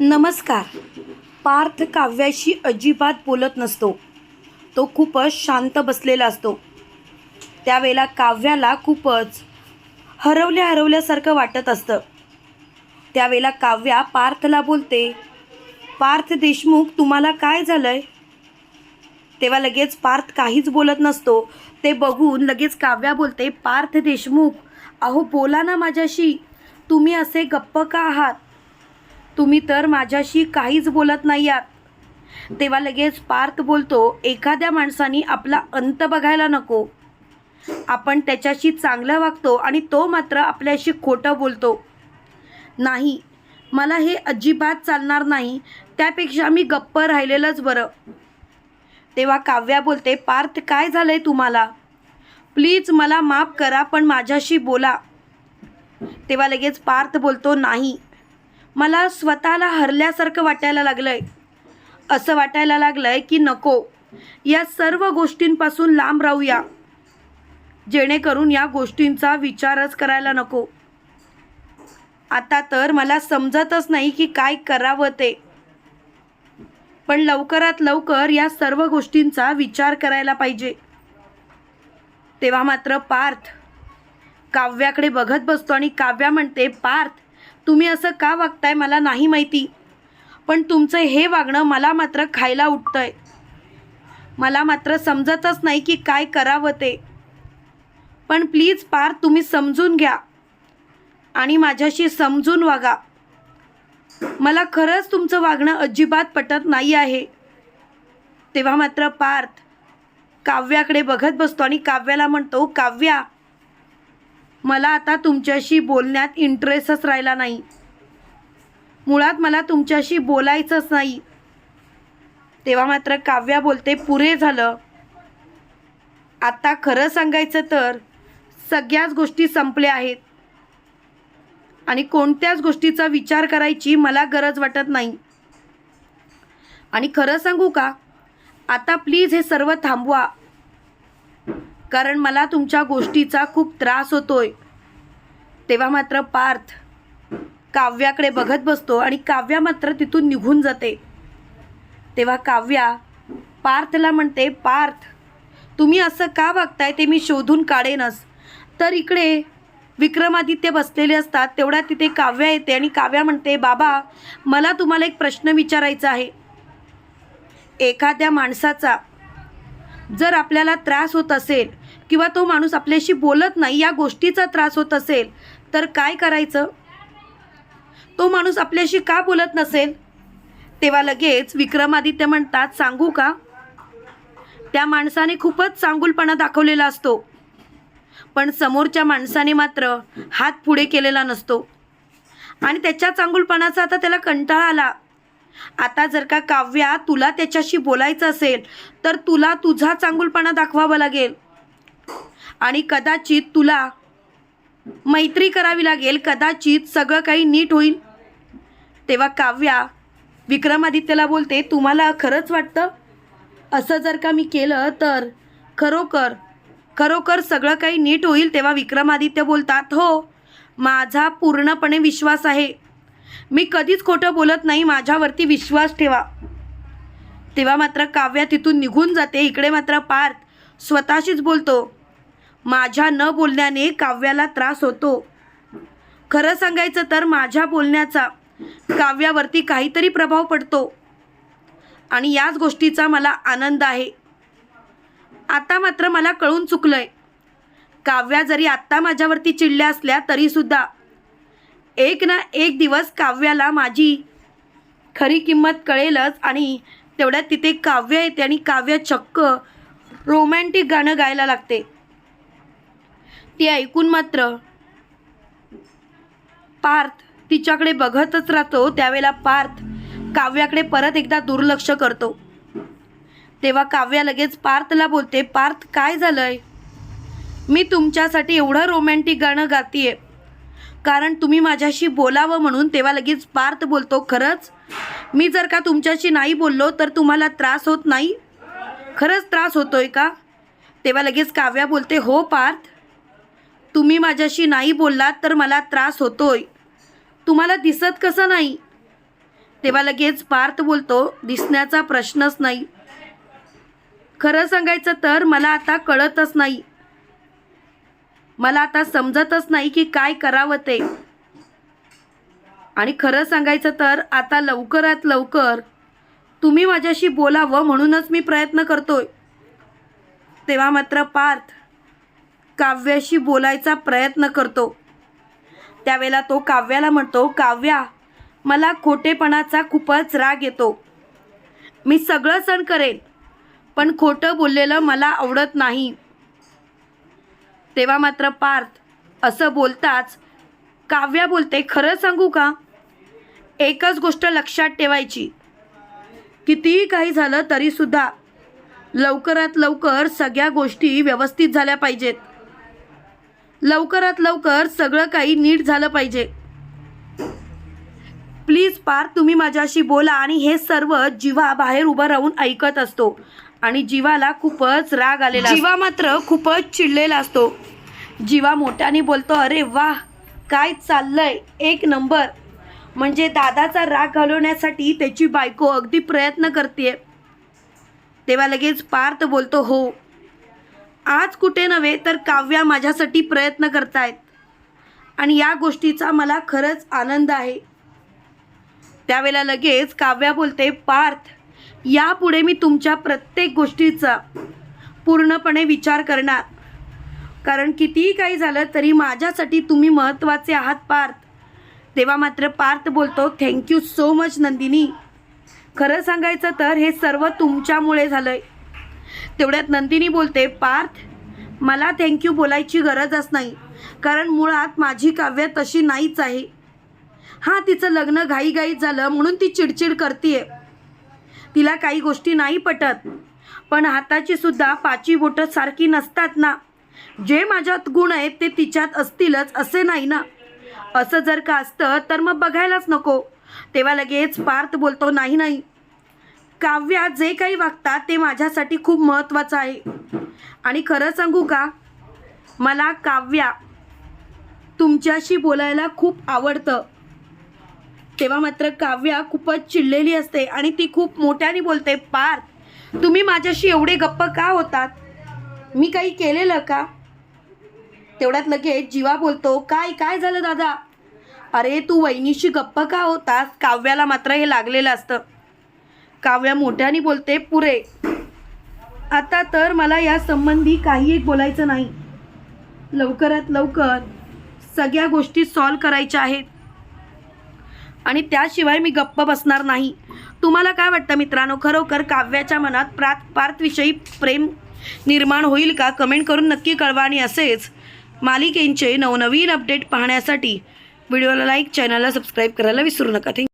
नमस्कार. पार्थ काव्याशी अजिबात बोलत नसतो. तो खूपच शांत बसलेला असतो. त्यावेळेला काव्याला खूपच हरवल्या हरवल्यासारखं वाटत असतं. त्यावेळेला काव्या पार्थला बोलते पार्थ देशमुख तुम्हाला काय झालं आहे तेव्हा लगेच पार्थ काहीच बोलत नसतो. ते बघून लगेच काव्या बोलते पार्थ देशमुख अहो बोला ना माझ्याशी. तुम्ही असे गप्प का आहात? तुम्ही तर माझ्याशी काहीच बोलत नाही आहात तेव्हा लगेच पार्थ बोलतो एखाद्या माणसानी आपला अंत बघायला नको. आपण त्याच्याशी चांगलं वागतो आणि तो मात्र आपल्याशी खोटं बोलतो. नाही मला हे अजिबात चालणार नाही. त्यापेक्षा मी गप्प राहिलेलंच बरं. तेव्हा काव्या बोलते पार्थ काय झालंय तुम्हाला? प्लीज मला माफ करा पण माझ्याशी बोला. तेव्हा लगेच पार्थ बोलतो नाही मला स्वतःला हरल्यासारखं वाटायला लागलंय. असं वाटायला लागलंय की नको. या सर्व गोष्टींपासून लांब राहूया. जेणेकरून या गोष्टींचा विचारच करायला नको. आता तर मला समजतच नाही की काय करावं ते. पण लवकरात लवकर या सर्व गोष्टींचा विचार करायला पाहिजे. तेव्हा मात्र पार्थ काव्याकडे बघत बसतो आणि काव्या म्हणते पार्थ तुम्ही असं का वागताय मला नाही माहिती. पण तुमचं हे वागणं मला मात्र खायला उठतंय. मला मात्र समजतच नाही की काय करावं ते. पण प्लीज पार्थ तुम्ही समजून घ्या. आणि माझ्याशी समजून वागा. मला खरंच तुमचं वागणं अजिबात पटत नाही आहे. तेव्हा मात्र पार्थ काव्याकडे बघत बसतो आणि काव्याला म्हणतो काव्या मला आता तुमच्याशी बोलण्यात इंटरेस्टच राहिला नाही. मुळात मला तुमच्याशी बोलायचंच नाही. तेव्हा मात्र काव्या बोलते पुरे झालं. आता खरं सांगायचं तर सगळ्याच गोष्टी संपल्या आहेत. आणि कोणत्याच गोष्टीचा विचार करायची मला गरज वाटत नाही. आणि खरं सांगू का? आता प्लीज हे सर्व थांबवा. कारण मला तुमच्या गोष्टीचा खूप त्रास होतोय. तेव्हा मात्र पार्थ काव्याकडे बघत बसतो आणि काव्या मात्र तिथून निघून जाते. तेव्हा काव्या पार्थला म्हणते पार्थ तुम्ही असं का वागताय? ते मी शोधून काढेनच. तर इकडे विक्रमादित्य बसलेले असतात. तेवढ्या तिथे काव्या येते आणि काव्या म्हणते बाबा मला तुम्हाला एक प्रश्न विचारायचा आहे. एखाद्या माणसाचा जर आपल्याला त्रास होत असेल किंवा तो माणूस आपल्याशी बोलत नाही या गोष्टीचा त्रास होत असेल तर काय करायचं? तो माणूस आपल्याशी का बोलत नसेल? तेव्हा लगेच विक्रमादित्य म्हणतात सांगू का? त्या माणसाने खूपच चांगुलपणा दाखवलेला असतो. पण समोरच्या माणसाने मात्र हात पुढे केलेला नसतो. आणि त्याच्या चांगुलपणाचा आता त्याला कंटाळा आला. आता जर का काव्या तुला त्याच्याशी बोलायचं असेल तर तुला तुझा चांगुलपणा दाखवावा लागेल. आणि कदाचित तुला मैत्री करावी लागेल कदाचित सगळं काही नीट होईल. तेव्हा काव्या विक्रमादित्यला बोलते तुम्हाला खरंच वाटतं? असं जर का मी केलं तर खरोखर खरोखर सगळं काही नीट होईल? तेव्हा विक्रमादित्य बोलतात हो माझा पूर्णपणे विश्वास आहे. मी कधीच खोटं बोलत नाही माझ्यावरती विश्वास ठेवा. तेव्हा मात्र काव्या तिथून निघून जाते इकडे मात्र पार्थ स्वतःशीच बोलतो माझ्या न बोलण्याने काव्याला त्रास होतो. खरं सांगायचं तर माझ्या बोलण्याचा काव्यावरती काहीतरी प्रभाव पडतो. आणि याच गोष्टीचा मला आनंद आहे. आता मात्र मला कळून चुकलं आहे काव्या जरी आत्ता माझ्यावरती चिडल्या असल्या तरीसुद्धा एक ना एक दिवस काव्याला माझी खरी किंमत कळेलच आणि तेवढ्यात तिथे काव्य येते आणि काव्य चक्क रोमॅन्टिक गाणं गायला लागते. ती ऐकून मात्र पार्थ तिच्याकडे बघतच राहतो. त्यावेळेला पार्थ काव्याकडे परत एकदा दुर्लक्ष करतो. तेव्हा काव्या लगेच पार्थला बोलते पार्थ काय झालंय? मी तुमच्यासाठी एवढं रोमॅन्टिक गाणं गातीये. कारण तुम्ही माझ्याशी बोलावं म्हणून तेव्हा लगेच पार्थ बोलतो खरंच? मी जर का तुमच्याशी नाही बोललो तर तुम्हाला त्रास होत नाही? खरंच त्रास होतोय का? तेव्हा लगेच काव्या बोलते हो पार्थ तुम्ही माझ्याशी नाही बोललात तर मला त्रास होतोय. तुम्हाला दिसत कसं नाही? तेव्हा लगेच पार्थ बोलतो दिसण्याचा प्रश्नच नाही. खरं सांगायचं तर मला आता कळतच नाही. मला आता समजतच नाही की काय करावं ते. आणि खरं सांगायचं तर आता लवकरात लवकर तुम्ही माझ्याशी बोलावं म्हणूनच मी प्रयत्न करतोय. तेव्हा मात्र पार्थ काव्याशी बोलायचा प्रयत्न करतो. त्यावेळेला तो काव्याला म्हणतो काव्या मला खोटेपणाचा खूपच राग येतो. मी सगळं सण करेन पण खोटं बोललेलं मला आवडत नाही. तेव्हा मात्र पार्थ असं बोलताच काव्या बोलते खरं सांगू का? एकच गोष्ट लक्षात ठेवायची. कितीही काही झालं तरीसुद्धा लवकरात लवकर सगळ्या गोष्टी व्यवस्थित झाल्या पाहिजेत. लवकरात लवकर सगळं काही नीट झालं पाहिजे. प्लीज पार तुम्ही माझ्याशी बोला आणि हे सर्व जीवा बाहेर उभं राहून ऐकत असतो. आणि जीवाला खूपच राग आलेला जिवा जीवा मात्र खूपच चिडलेला असतो. जीवा मोठ्याने बोलतो अरे वा काय चाललंय? एक नंबर. म्हणजे दादाचा राग घालवण्यासाठी त्याची बायको अगदी प्रयत्न करते तेव्हा लगेच पार्थ बोलतो हो आज कुठे नव्हे तर काव्या माझ्यासाठी प्रयत्न करतायत. आणि या गोष्टीचा मला खरंच आनंद आहे. त्यावेळेला लगेच काव्या बोलते पार्थ यापुढे मी तुमच्या प्रत्येक गोष्टीचा पूर्णपणे विचार करणार. कारण कितीही काही झालं तरी माझ्यासाठी तुम्ही महत्त्वाचे आहात पार्थ. तेव्हा मात्र पार्थ बोलतो थँक्यू सो मच नंदिनी. खरं सांगायचं तर हे सर्व तुमच्यामुळे झालं आहे तेवढ्यात नंदिनी बोलते पार्थ मला थँक्यू बोलायची गरजच नाही. कारण मुळात माझी काव्य तशी नाहीच आहे. हां तिचं लग्न घाईघाईत झालं म्हणून ती चिडचिड करते तिला काही गोष्टी नाही पटत. पण हाताची सुद्धा पाची बोटं सारखी नसतात ना. जे माझ्यात गुण आहेत ते तिच्यात असतीलच असे नाही ना. असं जर का असतं तर मग बघायलाच नको. तेव्हा लगेच पार्थ बोलतो नाही नाही. काव्या जे काही वागतात ते माझ्यासाठी खूप महत्त्वाचं आहे. आणि खरं सांगू का? मला काव्या तुमच्याशी बोलायला खूप आवडतं. तेव्हा मात्र काव्या खूपच चिडलेली असते आणि ती खूप मोठ्याने बोलते पार्थ तुम्ही माझ्याशी एवढे गप्प का होतात? मी काही केलेलं का? तेवढ्यात लगेच जीवा बोलतो काय काय झालं दादा? अरे तू वहिनीशी गप्प का होतास? काव्याला मात्र हे लागलेलं असतं. काव्या मोठ्याने बोलते पुरे आता तर मला या संबंधी काही एक बोलायचं नाही. लवकरात लवकर सगळ्या गोष्टी सॉल्व करायच्या आहेत. आणि त्याशिवाय मी गप्प बसणार नाही. तुम्हाला काय वाटतं मित्रांनो? खरोखर काव्याच्या मनात प्रात पार्थविषयी प्रेम निर्माण होईल का? कमेंट करून नक्की कळवा. आणि असेच मालिकेंचे नवनवीन अपडेट पाहण्यासाठी व्हिडिओला लाईक चॅनलला सबस्क्राईब करायला विसरू नका. थँक